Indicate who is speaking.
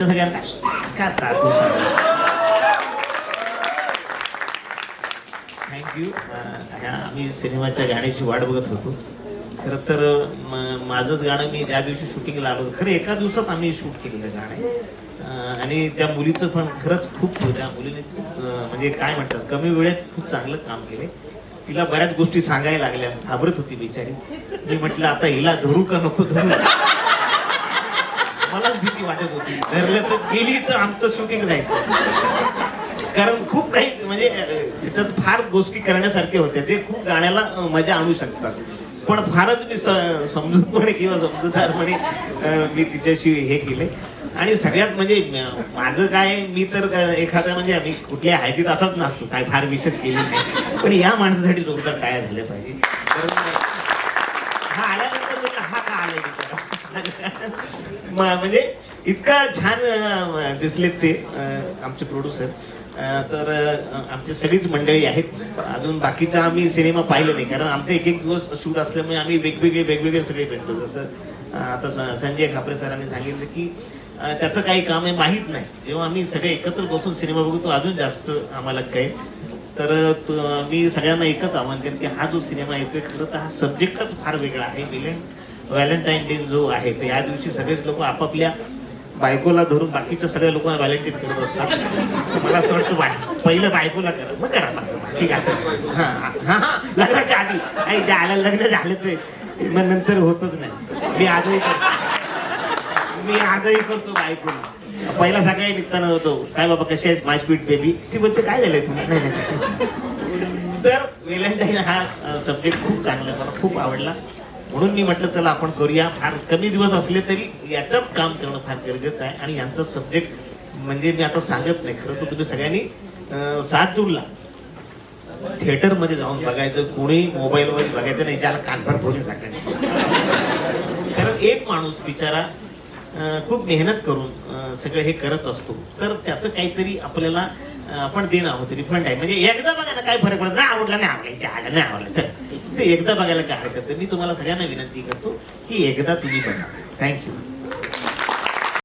Speaker 1: सगळ्यांना का ताकू थँक्यू आम्ही सिनेमाच्या गाण्याची वाट बघत होतो. खरं तर माझंच गाणं मी ज्या दिवशी शूटिंगला आलो खरं एका दिवसात आम्ही शूट केलेलं गाणं आणि त्या मुलीचं पण खरंच खूप त्या मुलीने खूप म्हणजे काय म्हणतात कमी वेळेत खूप चांगलं काम केले तिला बऱ्याच गोष्टी सांगायला लागल्या घाबरत होती बिचारी. मी म्हटलं आता हिला धरू का नको धरू? मलाच भीती वाटत होती. धरलं तर गेली तर आमचं शूटिंग राहायचं. कारण खूप काही म्हणजे त्याच्यात फार गोष्टी करण्यासारख्या होत्या जे खूप गाण्याला मजा आणू शकतात. पण फारच मी स- समजूतपणे किंवा समजूतदारपणे मी तिच्याशी हे केले. आणि सगळ्यात म्हणजे माझं काय मी तर एखादा म्हणजे आम्ही कुठल्या हायतीत असाच नसतो काय फार विशेष केली नाही. पण या माणसासाठी जोरदार काय झालं पाहिजे. हा आल्यानंतर हा का आलाय म्हणजे इतका छान दिसलेत ते आमचे प्रोड्युसर तर आमची सगळीच मंडळी आहेत. पण अजून बाकीचा आम्ही सिनेमा पाहिले नाही. कारण आमचे एक एक दिवस शूट असल्यामुळे आम्ही वेगवेगळे वेगवेगळे सगळे भेटतो. जसं आता संजय खापरे सरांनी सांगितलं की त्याचं काही काम आहे माहीत नाही. जेव्हा आम्ही सगळे एकत्र बसून सिनेमा बघतो अजून जास्त आम्हाला कळेल. तर मी सगळ्यांना एकच आव्हान करेन की हा जो सिनेमा येतोय खरं तर हा सब्जेक्टच फार वेगळा आहे विलेन. व्हॅलेंटाईन डे जो आहे तर या दिवशी सगळेच लोक आपापल्या बायकोला धरून बाकीच्या सगळ्या लोकांना व्हॅलेंटाईन करत असतात. तर मला असं वाटतं बाय पहिलं बायकोला करा. मग करा ठीक आहे असं. हां हां लग्नाच्या आधी. आई ज्या आल्या लग्न झालं ते. मग नंतर होतच नाही. मी आजही करतो मी आजही करतो बायकोला. पहिला सगळ्याही निघताना होतो. काय बाबा कशी आहेस? My sweet baby. ती बोलते काय झालंय तुम्ही नाही नाही. तर व्हॅलेंटाईन हा सब्जेक्ट खूप चांगला मला खूप आवडला. म्हणून मी म्हटलं चला आपण करूया. फार कमी दिवस असले तरी याच्यात काम करणं फार गरजेचं आहे. आणि यांचा सब्जेक्ट म्हणजे मी आता सांगत नाही. खरं तर तुम्ही सगळ्यांनी सात जूनला थिएटरमध्ये जाऊन बघायचं. कोणी मोबाईलवर बघायचं नाही ज्याला कानफार फोडून सांगायचं. कारण एक माणूस बिचारा खूप मेहनत करून सगळं हे करत असतो. तर त्याचं काहीतरी आपल्याला आपण देणं आहोत. रिफंड आहे. म्हणजे एकदा बघायला काय फरक पडत नाही. आवडला नाही आवडला. आवडला नाही आवडलं. चल. ते एकदा बघायला काय हरकत आहे. मी तुम्हाला सगळ्यांना विनंती करतो की एकदा तुम्ही बघा थँक्यू